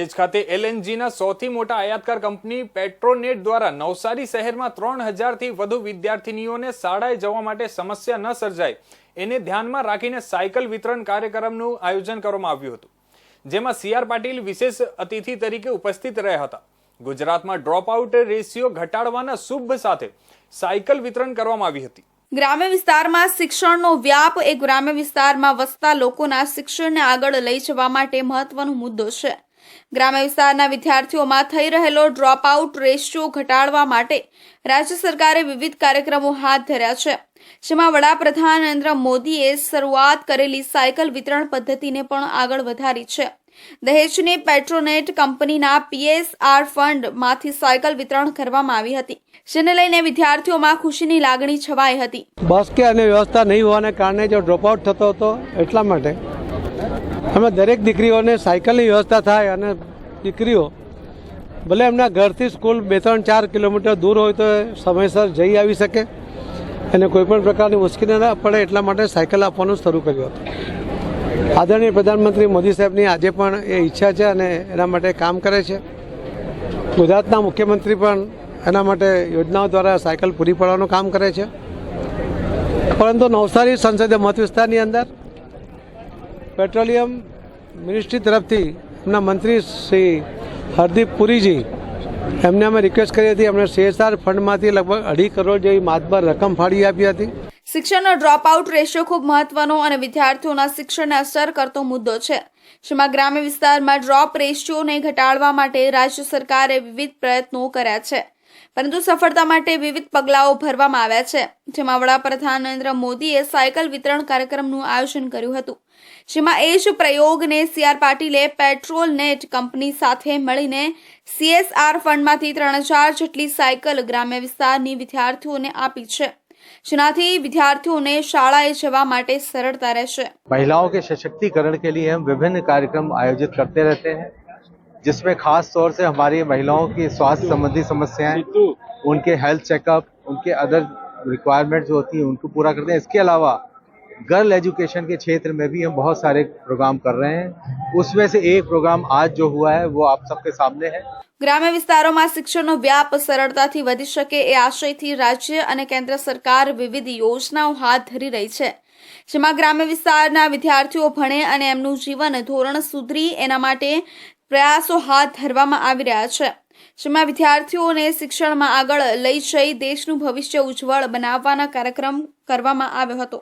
ભેજ ખાતે એલએનજીના સૌથી મોટા આયાતકાર કંપની પેટ્રોનેટ દ્વારા નવસારી શહેરમાં ત્રણ હજારથી વધુ વિદ્યાર્થીનીઓને શાળાએ જવા માટે સમસ્યા ન સર્જાય, એને ધ્યાનમાં રાખીને સાયકલ વિતરણ કાર્યક્રમનું આયોજન કરવામાં આવ્યું હતું, જેમાં સીઆર પાટીલ વિશેષ અતિથિ તરીકે ઉપસ્થિત રહ્યા હતા. ગુજરાતમાં ડ્રોપ આઉટ રેશિયો ઘટાડવાના શુભ સાથે સાયકલ વિતરણ કરવામાં આવી હતી. ગ્રામ્ય વિસ્તારમાં શિક્ષણનો વ્યાપ, એ ગ્રામ્ય વિસ્તારમાં વસતા લોકોના શિક્ષણને આગળ લઈ જવા માટે મહત્વનો મુદ્દો છે. ગ્રામ્ય વિસ્તારના વિદ્યાર્થીઓમાં થઈ રહેલો ડ્રોપ આઉટ રેશિયો ઘટાડવા માટે રાજ્ય સરકારે વિવિધ કાર્યક્રમો હાથ ધર્યા છે. જેમાં વડાપ્રધાન નરેન્દ્ર મોદીએ શરૂઆત કરેલી સાયકલ વિતરણ પદ્ધતિને પણ આગળ વધારી છે. દહેજની પેટ્રોનેટ કંપનીના પીએસઆર ફંડમાંથી સાયકલ વિતરણ કરવામાં આવી હતી, જેને લઈને વિદ્યાર્થીઓમાં ખુશીની લાગણી છવાઈ હતી. બસ કે અને વ્યવસ્થા નહીં હોવાને કારણે જો ડ્રોપઆઉટ થતો હતો એટલા માટે અમે દરેક દીકરીઓને સાયકલની વ્યવસ્થા થાય અને દીકરીઓ, ભલે એમના ઘરથી સ્કૂલ બે ત્રણ ચાર કિલોમીટર દૂર હોય તો સમયસર જઈ આવી શકે. અને કોઈપણ પ્રકારની મુશ્કેલી ન પડે એટલા માટે સાયકલ આપવાનું શરૂ કર્યું હતું. આદરણીય પ્રધાનમંત્રી મોદી સાહેબની આજે પણ એ ઈચ્છા છે અને એના માટે કામ કરે છે. ગુજરાતના મુખ્યમંત્રી પણ એના માટે યોજનાઓ દ્વારા સાયકલ પૂરી પાડવાનું કામ કરે છે. પરંતુ નવસારી સંસદીય મત વિસ્તારની અંદર પેટ્રોલિયમ મિનિસ્ટ્રી તરફથી એમના મંત્રી શ્રી હરદીપ પુરીજી, એમને અમે રિક્વેસ્ટ કરી હતી, એમણે સીએસઆર ફંડમાંથી લગભગ અઢી કરોડ જેવી માતબર રકમ ફાળી આપી હતી. શિક્ષણનો ડ્રોપ આઉટ રેશિયો ખૂબ મહત્વનો અને વિદ્યાર્થીઓના શિક્ષણને અસર કરતો મુદ્દો છે. જેમાં ગ્રામ્ય વિસ્તારમાં ડ્રોપ રેશિયોને ઘટાડવા માટે રાજ્ય સરકારે વિવિધ પ્રયત્નો કર્યા છે. પરંતુ સફળતા માટે વિવિધ પગલાઓ ભરવામાં આવ્યા છે જેમાં વડાપ્રધાન નરેન્દ્ર મોદીએ સાયકલ વિતરણ કાર્યક્રમનું આયોજન કર્યું હતું જેમાં એ જ પ્રયોગને સી આર પાટીલે પેટ્રોલ નેટ કંપની સાથે મળીને સીએસઆર ફંડમાંથી ત્રણ હજાર જેટલી સાયકલ ગ્રામ્ય વિસ્તારની વિદ્યાર્થીઓને આપી છે જેનાથી વિદ્યાર્થીઓને શાળાએ જવા માટે સરળતા રહેશે महिलाओं के सशक्तिकरण के लिए हम विभिन्न कार्यक्रम आयोजित करते रहते हैं जिसमें खास तौर से हमारी महिलाओं की स्वास्थ्य संबंधी समस्याएं उनके हेल्थ चेकअप उनके अदर रिक्वायरमेंट्स जो होती हैं उनको पूरा करते हैं इसके अलावा गर्ल एजुकेशन के क्षेत्र में भी हम बहुत सारे प्रोग्राम कर रहे हैं उसमें से एक प्रोग्राम आज जो हुआ है वो आप सबके सामने है ગ્રામ્ય વિસ્તારોમાં શિક્ષણનો વ્યાપ સરળતાથી વધી શકે એ આશયથી રાજ્ય અને કેન્દ્ર સરકાર વિવિધ યોજનાઓ હાથ ધરી રહી છે જેમાં ગ્રામ્ય વિસ્તારના વિદ્યાર્થીઓ ભણે અને એમનું જીવન ધોરણ સુધરી એના માટે પ્રયાસો હાથ ધરવામાં આવી રહ્યા છે, જેમાં વિદ્યાર્થીઓને શિક્ષણમાં આગળ લઈ જઈ દેશનું ભવિષ્ય ઉજ્જવળ બનાવવાના કાર્યક્રમ કરવામાં આવ્યો હતો.